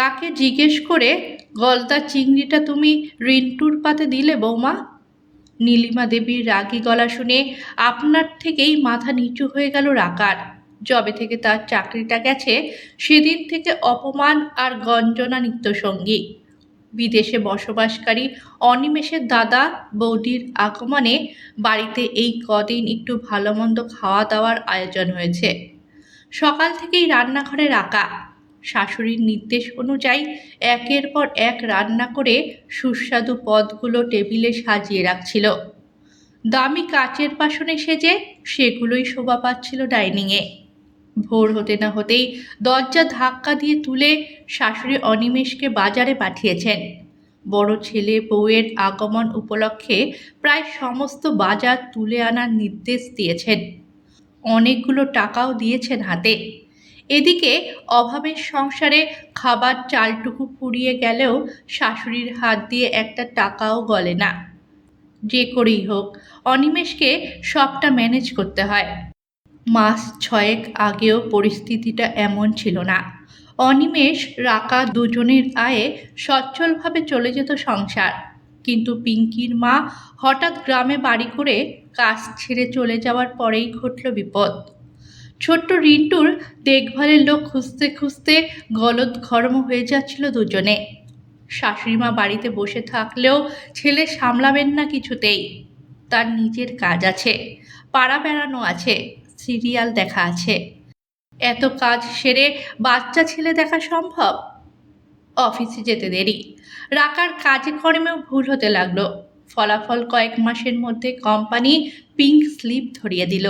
কাকে জিজ্ঞেস করে, গলদা চিংড়িটা তুমি রিন্টুর পাতে দিলে বৌমা? নীলিমা দেবীর রাগী গলা শুনে আপনার থেকেই মাথা নিচু হয়ে গেল রাকার। যবে থেকে তার চাকরিটা গেছে, সেদিন থেকে অপমান আর গঞ্জনা নিত্যসঙ্গী। বিদেশে বসবাসকারী অনিমেষের দাদা বৌদির আগমনে বাড়িতে এই কদিন একটু ভালো মন্দ খাওয়া দাওয়ার আয়োজন হয়েছে। সকাল থেকেই রান্নাঘরে রাখা শাশুড়ির নির্দেশ অনুযায়ী একের পর এক রান্না করে সুস্বাদু পদগুলো টেবিলে সাজিয়ে রাখছিল। দামি কাচের বাসনে সেজে সেগুলোই শোভা পাচ্ছিল ডাইনিংয়ে। ভোর হতে না হতেই দরজা ধাক্কা দিয়ে তুলে শাশুড়ি অনিমেষকে বাজারে পাঠিয়েছেন। বড় ছেলে বউয়ের আগমন উপলক্ষে প্রায় সমস্ত বাজার তুলে আনার নির্দেশ দিয়েছেন। অনেকগুলো টাকাও দিয়েছেন হাতে। এদিকে অভাবের সংসারে খাবার চালটুকু ফুরিয়ে গেলেও শাশুড়ির হাত দিয়ে একটা টাকাও গলে না। যে করেই হোক, অনিমেষকে সবটা ম্যানেজ করতে হয়। মাস ছয়েক আগেও পরিস্থিতিটা এমন ছিল না। অনিমেষ, রাকা দুজনের আয়ে সচ্ছলভাবে চলে যেত সংসার। কিন্তু পিঙ্কির মা হঠাৎ গ্রামে বাড়ি করে কাজ ছেড়ে চলে যাওয়ার পরেই ঘটল বিপদ। ছোট্ট রিন্টুর দেখভালের লোক খুঁজতে খুঁজতে গলদ ঘরম হয়ে যাচ্ছিল দুজনে। শাশুড়িমা বাড়িতে বসে থাকলেও ছেলে সামলাবেন না কিছুতেই। তার নিজের কাজ আছে, পাড়া বেড়ানো আছে, সিরিয়াল দেখা আছে। এত কাজ সেরে বাচ্চা ছেলে দেখা সম্ভব? অফিসে যেতে দেরি। রাকার কাজে কর্মেও ভুল হতে লাগল। ফলাফল কয়েক মাসের মধ্যে কোম্পানি পিঙ্ক স্লিপ ধরিয়ে দিল।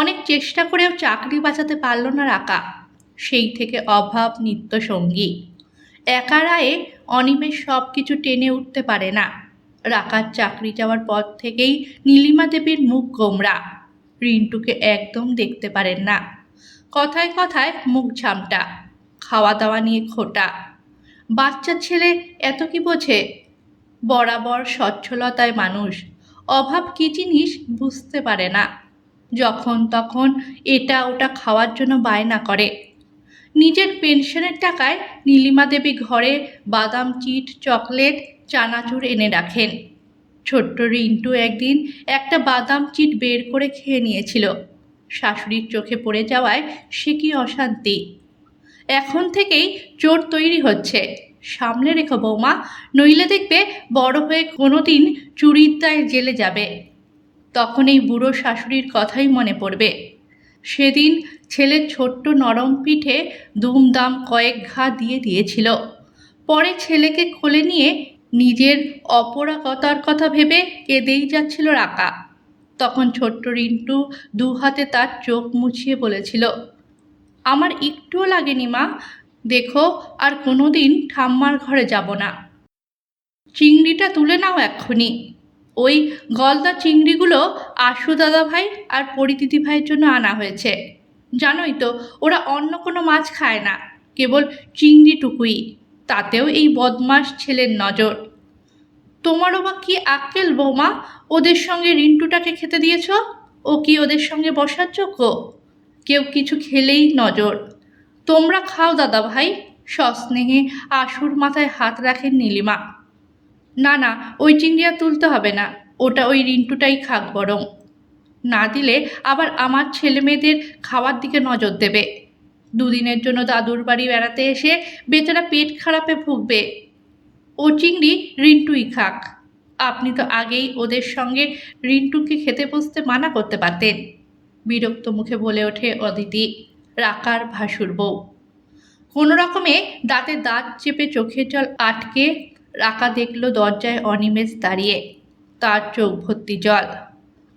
অনেক চেষ্টা করেও চাকরি বাঁচাতে পারল না রাকা। সেই থেকে অভাব নিত্য সঙ্গী। একা রায়ে অনিমেষ সব কিছু টেনে উঠতে পারে না। রাকার চাকরি যাওয়ার পর থেকেই নীলিমা দেবীর মুখ গোমরা। রিন্টুকে একদম দেখতে পারেন না। কথায় কথায় মুখ ঝামটা খাওয়া দাওয়া নিয়ে খোটা। বাচ্চা ছেলে এত কি বোঝে? বরাবর সচ্ছলতায় মানুষ। অভাব কী জিনিস বুঝতে পারে না। যখন তখন এটা ওটা খাওয়ার জন্য বায়না করে। নিজের পেনশনের টাকায় নীলিমা দেবী ঘরে বাদাম, চিট, চকলেট, চানাচুর এনে রাখেন। ছোট্ট রিন্টু একদিন একটা বাদাম, চিট বের করে খেয়ে নিয়েছিল। শাশুড়ির চোখে পড়ে যাওয়ায় সে কি অশান্তি। এখন থেকেই চোর তৈরি হচ্ছে। সামলে রেখো বৌমা, নইলে দেখবে বড় হয়ে কোনো দিন চুরির দায় জেলে যাবে। তখন এই বুড়ো শাশুড়ির কথাই মনে পড়বে। সেদিন ছেলের ছোট্ট নরম পিঠে দুমদাম কয়েক ঘা দিয়ে দিয়েছিল। পরে ছেলেকে কোলে নিয়ে নিজের অপরাগতার কথা ভেবে কেঁদেই যাচ্ছিল রাকা। তখন ছোট্ট রিন্টু দু হাতে তার চোখ মুছিয়ে বলেছিল, আমার একটুও লাগেনি মা। দেখো, আর কোনো দিন ঠাম্মার ঘরে যাব না। চিংড়িটা তুলে নাও এক্ষুনি। ওই গলদা চিংড়িগুলো আশু দাদা ভাই আর পরিদিদি ভাইয়ের জন্য আনা হয়েছে। জানোই তো, ওরা অন্য কোনো মাছ খায় না, কেবল চিংড়িটুকুই। তাতেও এই বদমাস ছেলের নজর। তোমারও বা কি আক্কেল বৌমা, ওদের সঙ্গে রিন্টুটাকে খেতে দিয়েছ? ও কি ওদের সঙ্গে বসার যোগ্য? কেউ কিছু খেলেই নজর। তোমরা খাও দাদা ভাই, সস্নেহে আশুর মাথায় হাত রাখেন নীলিমা। না না, ওই চিংড়ি আর তুলতে হবে না, ওটা ওই রিন্টুটাই খাক বরং। না দিলে আবার আমার ছেলে মেয়েদের খাওয়ার দিকে নজর দেবে। দুদিনের জন্য দাদুর বাড়ি বেড়াতে এসে বেচারা পেট খারাপে ভুগবে। ও চিংড়ি রিন্টুই খাক। আপনি তো আগেই ওদের সঙ্গে রিন্টুকে খেতে বসতে মানা করতে পারতেন। বিরক্ত মুখে বলে ওঠে অদিতি, রাকার ভাসুর বউ। কোনো রকমে দাঁতে দাঁত চেপে চোখের জল আটকে রাকা দেখল দরজায় অনিমেষ দাঁড়িয়ে। তার চোখ ভর্তি জল।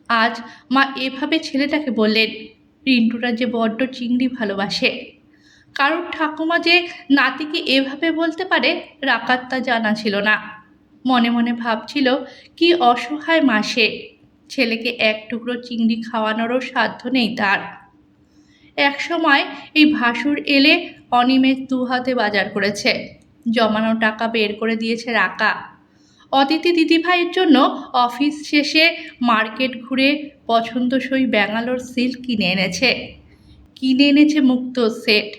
আজ মা এভাবে ছেলেটাকে বললেন, রিন্টুরা যে বড্ড চিংড়ি ভালোবাসে। কারণ ঠাকুমা যে নাতিকে এভাবে বলতে পারে, রাকার তা জানা ছিল না। মনে মনে ভাবছিল, কি অসহায় মাসে ছেলেকে এক টুকরো চিংড়ি খাওয়ানোরও সাধ্য নেই তার। এক সময় এই ভাসুর এলে অনিমেষ দু হাতে বাজার করেছে। জমানো টাকা বের করে দিয়েছে রাকা। অদিতি দিদিভাইয়ের জন্য অফিস শেষে মার্কেট ঘুরে পছন্দসই ব্যাঙ্গালোর সিল্ক কিনে এনেছে। কিনে এনেছে মুক্ত সেট।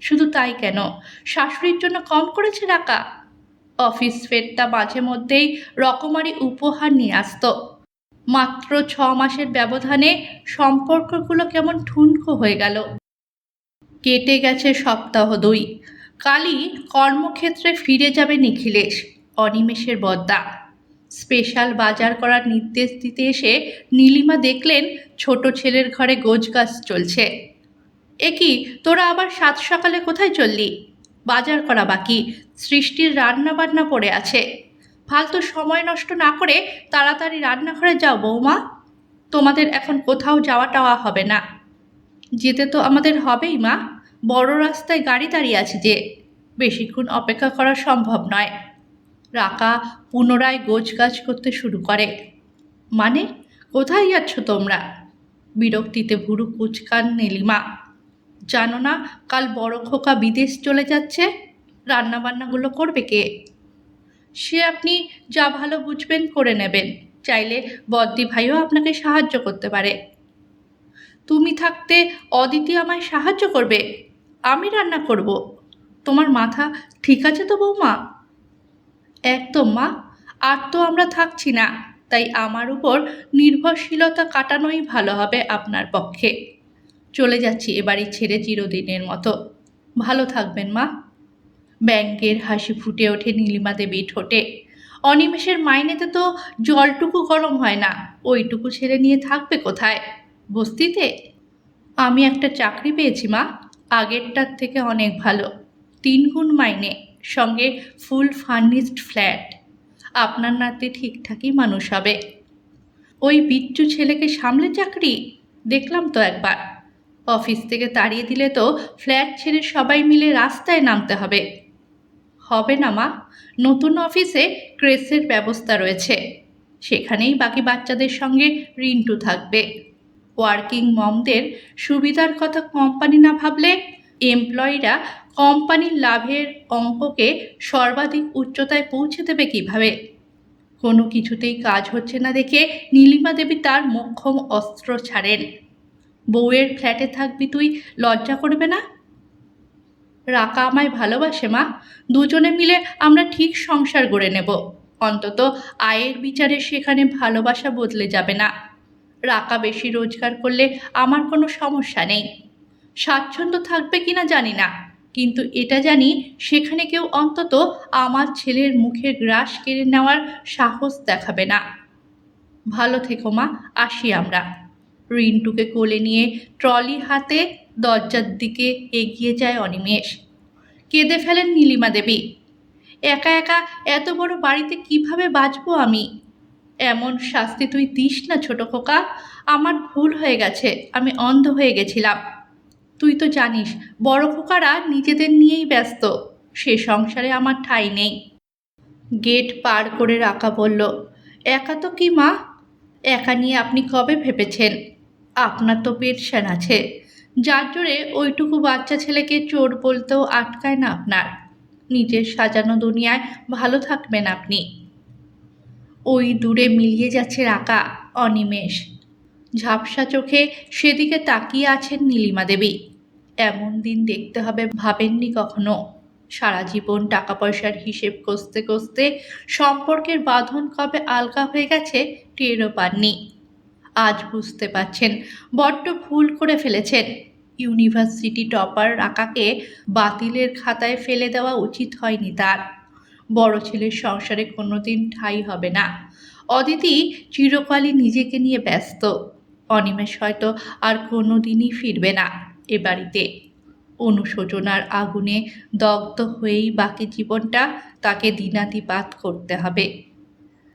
শুধু তাই কেন? শাশুড়ির জন্য কম করেছে টাকা অফিস ফেরটা মাঝে মধ্যেই রকমারি উপহার নিয়ে আসতো। মাত্র ছ মাসের ব্যবধানে সম্পর্কগুলো কেমন ঠুনকো হয়ে গেল। কেটে গেছে সপ্তাহ দুই। কালই কর্মক্ষেত্রে ফিরে যাবে নিখিলেশ, অনিমেষের বদ্দা। স্পেশাল বাজার করার নির্দেশ দিতে এসে নীলিমা দেখলেন ছোট ছেলের ঘরে গোছগাছ চলছে। এ কি, তোরা আবার সাত সকালে কোথায় চললি? বাজার করা বাকি, সৃষ্টির রান্না বান্না পড়ে আছে। ফালতু সময় নষ্ট না করে তাড়াতাড়ি রান্নাঘরে যাও বৌমা। তোমাদের এখন কোথাও যাওয়া টাওয়া হবে না। যেতে তো আমাদের হবেই মা। বড় রাস্তায় গাড়ি দাঁড়িয়ে আছে যে বেশিক্ষণ অপেক্ষা করা সম্ভব নয়। রাকা পুনরায় গোছগাছ করতে শুরু করে। মানে কোথায় যাচ্ছ তোমরা? বিরক্তিতে ভুরু কুচকান নীলিমা। জানো না কাল বড় খোকা বিদেশ চলে যাচ্ছে? রান্নাবান্নাগুলো করবে কে? সে আপনি যা ভালো বুঝবেন করে নেবেন। চাইলে বদ্দি ভাইও আপনাকে সাহায্য করতে পারে। তুমি থাকতে অদিতি আমায় সাহায্য করবে? আমি রান্না করব। তোমার মাথা ঠিক আছে তো বৌমা? একদম মা, আর তো আমরা থাকছি না, তাই আমার উপর নির্ভরশীলতা কাটানোই ভালো হবে আপনার পক্ষে। চলে যাচ্ছি এবারই ছেড়ে চিরদিনের মতো। ভালো থাকবেন মা। ব্যাংকের হাসি ফুটে ওঠে নীলিমা দেবী ঠোঁটে। অনিমেষের মাইনেতে তো জলটুকু গরম হয় না, ওইটুকু ছেড়ে নিয়ে থাকবে কোথায়? বস্তিতে? আমি একটা চাকরি পেয়েছি মা। আগেরটার থেকে অনেক ভালো। তিন গুণ মাইনে, সঙ্গে ফুল ফার্নিশড ফ্ল্যাট আপনার নাতি ঠিকঠাকই মানুষ হবে। ওই বিচ্ছু ছেলেকে সামলে চাকরি? দেখলাম তো একবার। অফিস থেকে তাড়িয়ে দিলে তো ফ্ল্যাট ছেড়ে সবাই মিলে রাস্তায় নামতে হবে। হবে না মা, নতুন অফিসে ক্রেসের ব্যবস্থা রয়েছে। সেখানেই বাকি বাচ্চাদের সঙ্গে রিন্টু থাকবে। ওয়ার্কিং মমদের সুবিধার কথা কোম্পানি না ভাবলে এমপ্লয়িরা কোম্পানির লাভের অঙ্ককে সর্বাধিক উচ্চতায় পৌঁছে দেবে কীভাবে? কোনো কিছুতেই কাজ হচ্ছে না দেখে নীলিমা দেবী তার মোক্ষম অস্ত্র ছাড়েন। বউয়ের ফ্ল্যাটে থাকবি তুই, লজ্জা করবে না? রাকা আমায় ভালোবাসে মা। দুজনে মিলে আমরা ঠিক সংসার গড়ে নেব। অন্তত আয়ের বিচারে সেখানে ভালোবাসা বদলে যাবে না। রাকা বেশি রোজগার করলে আমার কোনো সমস্যা নেই। স্বাচ্ছন্দ্য থাকবে কিনা জানি না। কিন্তু এটা জানি, সেখানে কেউ অন্তত আমার ছেলের মুখের গ্রাস কেড়ে নেওয়ার সাহস দেখাবে না। ভালো থেকো মা, আসি আমরা। রিন্টুকে কোলে নিয়ে ট্রলি হাতে দরজার দিকে এগিয়ে যায় অনিমেষ। কেঁদে ফেলেন নীলিমা দেবী। একা একা এত বড় বাড়িতে কীভাবে বাঁচবো আমি? এমন শাস্তি তুই দিস না ছোট খোকা। আমার ভুল হয়ে গেছে, আমি অন্ধ হয়ে গেছিলাম। তুই তো জানিস, বড় খোকারা নিজেদের নিয়েই ব্যস্ত। সে সংসারে আমার ঠাঁই নেই। গেট পার করে রাখা বলল, একা তো কি মা? একা নিয়ে আপনি কবে ভেবেছেন? আপনার তো পেনশন আছে। যার জোরে ওইটুকু বাচ্চা ছেলেকে চোর বলতেও আটকায় না আপনার। নিজের সাজানো দুনিয়ায় ভালো থাকবেন আপনি। ওই দূরে মিলিয়ে যাচ্ছে রাকা, অনিমেষ। ঝাপসা চোখে সেদিকে তাকিয়ে আছেন নীলিমা দেবী। এমন দিন দেখতে হবে ভাবেননি কখনো। সারা জীবন টাকা পয়সার হিসেব কষতে কষতে সম্পর্কের বাঁধন কবে আলগা হয়ে গেছে টেরও পাননি। আজ বুঝতে পারছেন, বড্ড ভুল করে ফেলেছেন। ইউনিভার্সিটি টপার রাকাকে বাতিলের খাতায় ফেলে দেওয়া উচিত হয়নি তার। বড় ছেলের সংসারে কোনোদিন ঠাই হবে না। অদিতি চিরকালই নিজেকে নিয়ে ব্যস্ত। অনিমেষ হয়তো আর কোনো দিনই ফিরবে না এ বাড়িতে। অনুশোচনার আগুনে দগ্ধ হয়েই বাকি জীবনটা তাকে দিনাতিপাত করতে হবে।